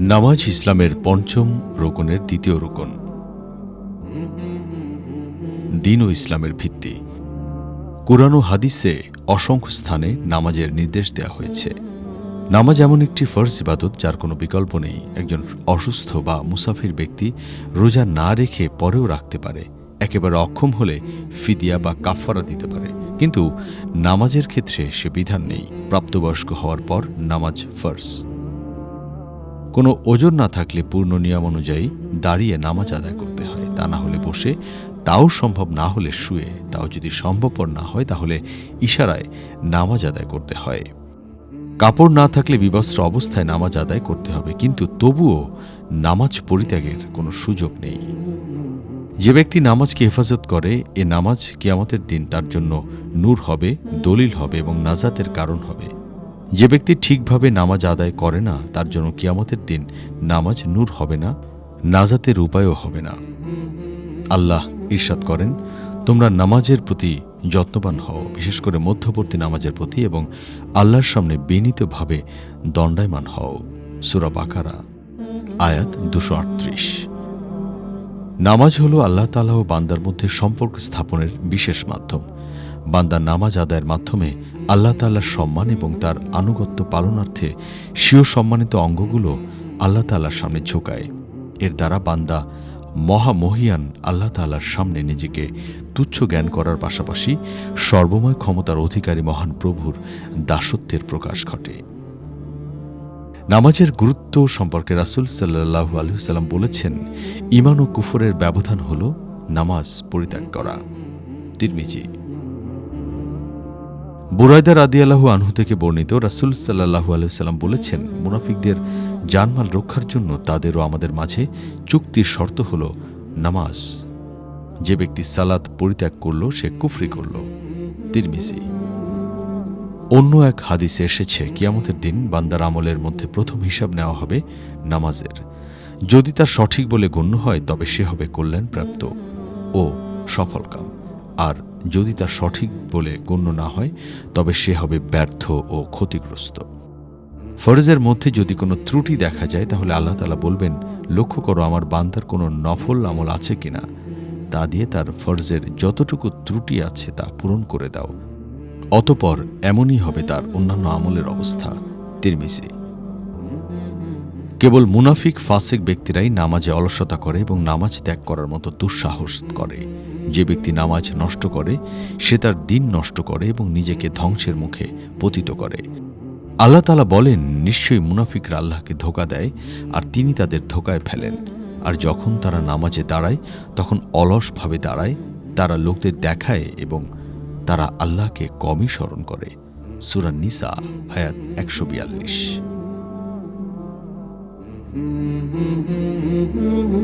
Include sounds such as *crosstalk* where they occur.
নামাজ ইসলামের পঞ্চম রোকনের দ্বিতীয় রোকন। দিন ও ইসলামের ভিত্তি। কোরআন ও হাদিসে অসংখ্য স্থানে নামাজের নির্দেশ দেওয়া হয়েছে। নামাজ এমন একটি ফরজ ইবাদত যার কোনো বিকল্প নেই। একজন অসুস্থ বা মুসাফির ব্যক্তি রোজা না রেখে পরেও রাখতে পারে। একেবারে অক্ষম হলে ফিদিয়া বা কাফফারা দিতে পারে। কিন্তু নামাজের ক্ষেত্রে সে বিধান নেই। প্রাপ্তবয়স্ক হওয়ার পর নামাজ ফরজ। কোনো ওজন না থাকলে পূর্ণ নিয়ম অনুযায়ী দাঁড়িয়ে নামাজ আদায় করতে হয়। তা না হলে বসে, তাও সম্ভব না হলে শুয়ে, তাও যদি সম্ভবপর না হয় তাহলে ইশারায় নামাজ আদায় করতে হয়। কাপড় না থাকলে বিবস্ত্র অবস্থায় নামাজ আদায় করতে হবে, কিন্তু তবুও নামাজ পরিত্যাগের কোনো সুযোগ নেই। যে ব্যক্তি নামাজকে হেফাজত করে, এ নামাজ কিয়ামতের দিন তার জন্য নূর হবে, দলিল হবে এবং নাজাতের কারণ হবে। যে ব্যক্তি ঠিকভাবে নামাজ আদায় করে না, তার জন্য কিয়ামতের দিন নামাজ নূর হবে না, নাজাতের উপায়ও হবে না। আল্লাহ ঈর্ষাদ করেন, তোমরা নামাজের প্রতি যত্নবান হও, বিশেষ করে মধ্যবর্তী নামাজের প্রতি এবং আল্লাহর সামনে বিনীতভাবে দণ্ডায়মান হও। সুরা বাকারা, আয়াত দুশো আটত্রিশ। নামাজ হল আল্লাহ তালা ও বান্দার মধ্যে সম্পর্ক স্থাপনের বিশেষ মাধ্যম। বান্দার নামাজ আদায়ের মাধ্যমে আল্লাহ তাল্লার সম্মান এবং তার আনুগত্য পালনার্থে স্বীয় সম্মানিত অঙ্গগুলো আল্লাহ তাল্লার সামনে ঝোঁকায়। এর দ্বারা বান্দা মহামহিয়ান আল্লাহ তাল্লার সামনে নিজেকে তুচ্ছ জ্ঞান করার পাশাপাশি সর্বময় ক্ষমতার অধিকারী মহান প্রভুর দাসত্বের প্রকাশ ঘটে। নামাজের গুরুত্ব সম্পর্কে রাসুল সাল্লাহু আলহিসাল্লাম বলেছেন ইমান ও কুফরের ব্যবধান হল নামাজ পরিত্যাগ করা। তিরমিজি বুরাইদা রাদিয়াল্লাহু আনহু থেকে বর্ণিত রাসুল সাল্লাহু আলহিসাল্লাম বলেছেন, মুনাফিকদের জানমাল রক্ষার জন্য তাদেরও আমাদের মাঝে চুক্তির শর্ত হল নামাজ। যে ব্যক্তি সালাত পরিত্যাগ করল, সে কুফরি করল। তিরমিজি। অন্য এক হাদিসে এসেছে, কিয়ামতের দিন বান্দার আমলের মধ্যে প্রথম হিসাব নেওয়া হবে নামাজের। যদি তা সঠিক বলে গণ্য হয়, তবে সে হবে কল্যাণপ্রাপ্ত ও সফলকাম। আর যদি তা সঠিক বলে গণ্য না হয়, তবে সে হবে ব্যর্থ ও ক্ষতিগ্রস্ত। ফরজের মধ্যে যদি কোনো ত্রুটি দেখা যায়, তাহলে আল্লাহ তালা বলবেন, লক্ষ্য করো আমার বান্দার কোনো নফল আমল আছে কিনা। তা দিয়ে তার ফরজের যতটুকু ত্রুটি আছে, তা পূরণ করে দাও। অতপর এমনই হবে তার অন্যান্য আমলের অবস্থা। তিরমিসি কেবল মুনাফিক, ফাসেক ব্যক্তিরাই নামাজে অলসতা করে এবং নামাজ ত্যাগ করার মতো দুঃসাহস করে। যে ব্যক্তি নামাজ নষ্ট করে, সে তার দিন নষ্ট করে এবং নিজেকে ধ্বংসের মুখে পতিত করে। আল্লাহ তালা বলেন, নিশ্চয়ই মুনাফিকরা আল্লাহকে ধোকা দেয়, আর তিনি তাদের ধোকায় ফেলেন। আর যখন তারা নামাজে দাঁড়ায়, তখন অলসভাবে দাঁড়ায়, তারা লোকদের দেখায় এবং তারা আল্লাহকে কমই স্মরণ করে। সুরা নিসা, আয়াত একশো বিয়াল্লিশ। *laughs*